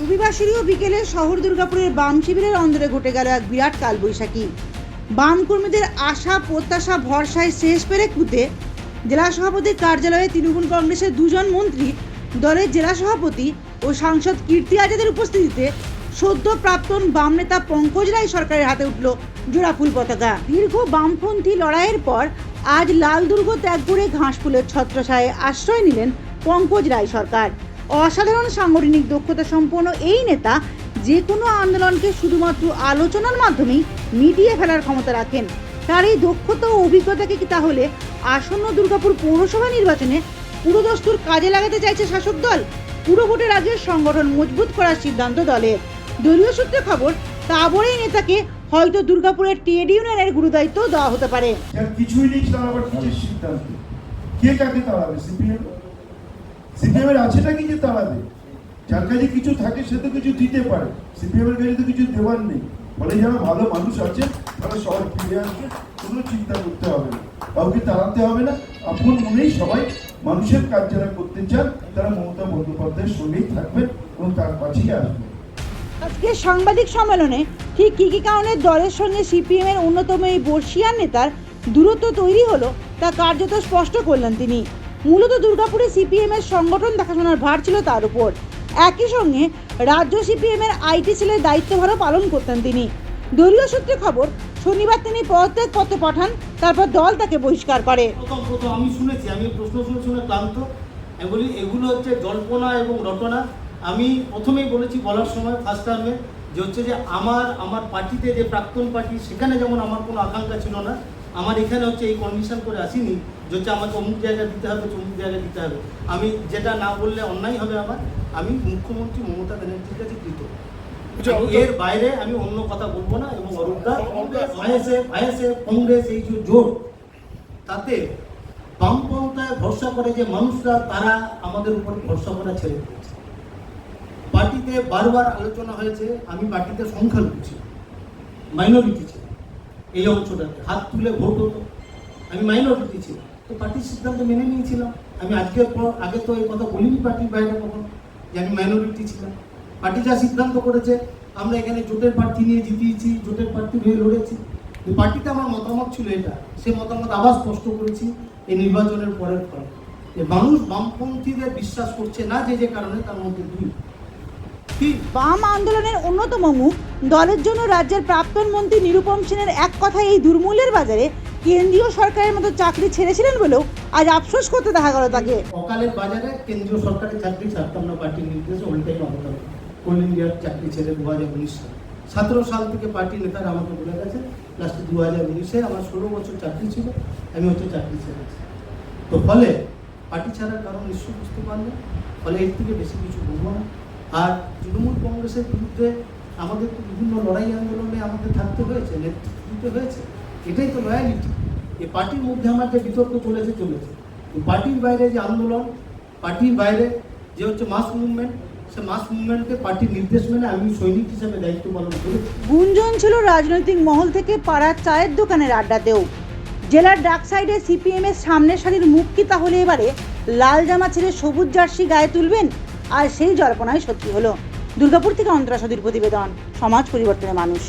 রবিবাসরীয় বিকেলে শহর দুর্গাপুরের বাম শিবিরের অন্দরে ঘটে গেল এক বিরাট কালবৈশাখী। বাম কর্মীদের আশা, প্রত্যাশা, ভরসায় শেষ পেরে কুতে জেলা সভাপতির কার্যালয়ে তৃণমূল কংগ্রেসের দুজন মন্ত্রী, দলের জেলা সভাপতি ও সাংসদ কীর্তি আজাদের উপস্থিতিতে সদ্য প্রাক্তন বাম নেতা পঙ্কজ রায় সরকারের হাতে উঠল জোড়া ফুল পতাকা। দীর্ঘ বামপন্থী লড়াইয়ের পর আজ লাল দুর্গ ত্যাগ করে ঘাসফুলের ছত্রছায়ে আশ্রয় নিলেন পঙ্কজ রায় সরকার। অসাধারণ সাংগঠনিক দক্ষতা সম্পন্ন এই নেতা যে কোনো আন্দোলনকে শুধুমাত্র আলোচনার মাধ্যমেই মিটিয়ে ফেলার ক্ষমতা রাখেন। তার এই দক্ষতা ও অভিজ্ঞতাকে কি তাহলে আসন্ন দুর্গাপুর পৌরসভা নির্বাচনে পুরোদস্তুর কাজে লাগাতে চাইছে শাসক দল? পুরো ভোটের আগে সংগঠন মজবুত করার সিদ্ধান্ত দলের। দলীয় সূত্রে খবর এই নেতাকে হয়তো দুর্গাপুরের ট্রেড ইউনিয়নের গুরুদায়িত্ব দেওয়া হতে পারে। কিছুই নেই, তার আবার সিদ্ধান্ত? কে কাকে তাড়াবে, সিপিএম? সিপিএম এর আছেটা কি যে তাড়াবে যার কাছে কিছু থাকে সে তো কিছু দিতে পারে। সিপিএম এর কাছে তো কিছু দেওয়ার নেই। ফলে যারা ভালো মানুষ আছে, তারা শহর ফিরে আসবে কোনো চিন্তা করতে হবে না। কাউকে তাড়াতে হবে না। আপন মনেই সবাই মানুষের কাজ যারা করতে চান, তারা মমতা বন্দ্যোপাধ্যায়ের সঙ্গেই থাকবেন এবং তার পাশেই আসবেন। আজকে সাংবাদিক সম্মেলনে ঠিক কী কী কারণে দলের সঙ্গে সিপিএম এর অন্যতম এই বর্ষিয়ান নেতার দূরত্ব তৈরি হলো, তা কার্যত স্পষ্ট করলেন তিনি। মূলত দুর্গাপুরে সিপিএম এর সংগঠন দেখাশোনার ভার ছিল তার উপর। একই সঙ্গে রাজ্য সিপিএম এর আইটি সেলের দায়িত্বভারও পালন করতেন তিনি। দলীয় সূত্রে খবর, শনিবার তিনি পদত্যাগ পত্র পাঠান, তারপর দল তাকে বহিষ্কার করে। আমি শুনেছি, আমি প্রশ্ন শুনে শুনে ক্লান্ত। বলি, এগুলো হচ্ছে জল্পনা এবং রটনা। আমি প্রথমেই বলেছি বলার সময় ফার্স্ট টার্মে যে হচ্ছে যে আমার আমার পার্টিতে যে প্রাক্তন পার্টি, সেখানে যেমন আমার কোনো আকাঙ্ক্ষা ছিল না আমার এখানে হচ্ছে এই কন্ডিশন করে আসিনি যে হচ্ছে আমাকে অমুক জায়গা দিতে হবে অমুক জায়গা দিতে হবে। আমি যেটা না বললে অন্যায় হবে আমার আমি মুখ্যমন্ত্রী মমতা ব্যানার্জির কাছে কৃত। এর বাইরে আমি অন্য কথা বলব না এবং অরূপদা আইএসএফ আইএসএফ কংগ্রেস এই যে জোট তাতে বামপন্থায় ভরসা করে যে মানুষরা তারা আমাদের উপর ভরসা করা ছেড়ে দিয়েছে। পার্টিতে বারবার আলোচনা হয়েছে আমি পার্টিতে সংখ্যালঘু ছিল মাইনরিটি ছিল এই অংশটাতে। হাত তুলে ভোট হতো। আমি মাইনরিটি ছিল তো পার্টির সিদ্ধান্ত মেনে নিয়েছিলাম। আমি আজকের পর আগে তো এই কথা বলিনি পার্টির বাইরে কখন যে আমি মাইনরিটি ছিলাম। পার্টি যা সিদ্ধান্ত করেছে, আমরা এখানে জোটের প্রার্থী নিয়ে জিতিয়েছি, জোটের প্রার্থী হয়ে লড়েছি। পার্টিতে আমার মতামত ছিল এটা। সে মতামত আবার স্পষ্ট করেছি এই নির্বাচনের পরের ফলে। যে মানুষ বামপন্থীদের বিশ্বাস করছে না যে যে কারণে তার মধ্যে দুই। বাম আন্দোলনের অন্যতম মুখ, দলের জন্য রাজ্যের প্রাক্তন মন্ত্রী নিরুপম সেনের এক কথায় এই দুর্মূল্যের বাজারে কেন্দ্রীয় সরকারের মতো চাকরি ছেড়েছিলেন বলেও আজ আফসোস করতে দেখা গেল তাকে। অকালের বাজারে কেন্দ্রীয় সরকারের চাকরি ছাড়তাম পার্টির নির্দেশে কোল ইন্ডিয়ার চাকরি ছেড়ে দু হাজার উনিশ সাল। সতেরো সাল থেকে পার্টি নেতারা আমাকে বলে গেছে, লাস্টে দু হাজার উনিশে আমার ষোলো বছর চাকরি ছিল, আমি হচ্ছে চাকরি ছেড়েছি। তো ফলে পার্টি ছাড়ার কারণ নিশ্চয়ই বুঝতে পারলে ফলে এর থেকে বেশি কিছু বলব না। আর তৃণমূল কংগ্রেসের বিরুদ্ধে আমাদের তো বিভিন্ন লড়াই আন্দোলনে আমাদের থাকতে হয়েছে, নেতৃত্ব দিতে হয়েছে। এটাই তো লয়ালিটি এই পার্টির মধ্যে আমার যে বিতর্ক চলেছে চলেছে। পার্টির বাইরে যে আন্দোলন, পার্টির বাইরে যে হচ্ছে মাস মুভমেন্ট সে মাস মুভমেন্টকে পার্টির নির্দেশ মেনে আমি সৈনিক হিসেবে দায়িত্ব পালন করেছি। গুঞ্জন ছিল রাজনৈতিক মহল থেকে পাড়ার চায়ের দোকানের আড্ডাতেও। জেলার ডাক সাইডে সিপিএম এর সামনের সারির মুখ কি তাহলে এবারে লাল জামা ছেড়ে সবুজ জার্সি গায়ে তুলবেন? আর সেই জল্পনাই সত্যি হলো। দুর্গাপুর থেকে অন্তরা সদীর প্রতিবেদন সমাজ পরিবর্তনের মানুষ।